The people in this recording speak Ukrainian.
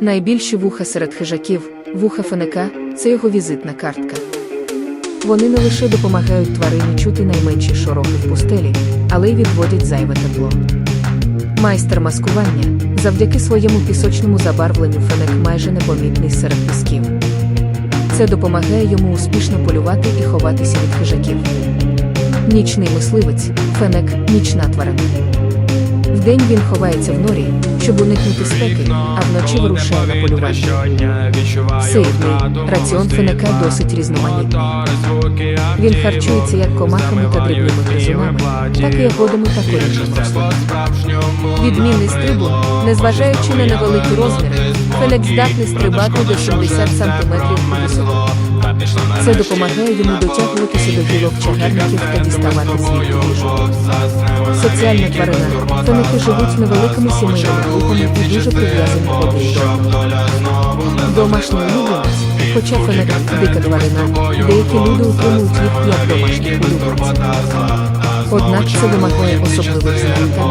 Найбільші вуха серед хижаків, вуха фенека це його візитна картка. Вони не лише допомагають тварині чути найменші шорохи в пустелі, але й відводять зайве тепло. Майстер маскування завдяки своєму пісочному забарвленню фенек майже непомітний серед пісків. Це допомагає йому успішно полювати і ховатися від хижаків. Нічний мисливець фенек нічна тварина. Вдень він ховається в норі, щоб уникнути спеки, а вночі вирушає на полювання. Сейфний раціон фенека досить різноманітний. Він харчується як комахами та дрібними гризунами, так і ягодами та корінням рослин. Відмінний стрибун, незважаючи на невеликі розміри, фенек здатний стрибати до 70 см у висоту. Це допомагає йому дотягуватися до гілок чагарників та діставати їжу. Соціальна тварина. Феники живуть невеликими сімейними групами і дуже прив'язані один одного. Домашній улюбленець, хоча фенек дика тварина, деякі люди утримують їх як домашніх улюбленців. Однак це вимагає особливих знань та.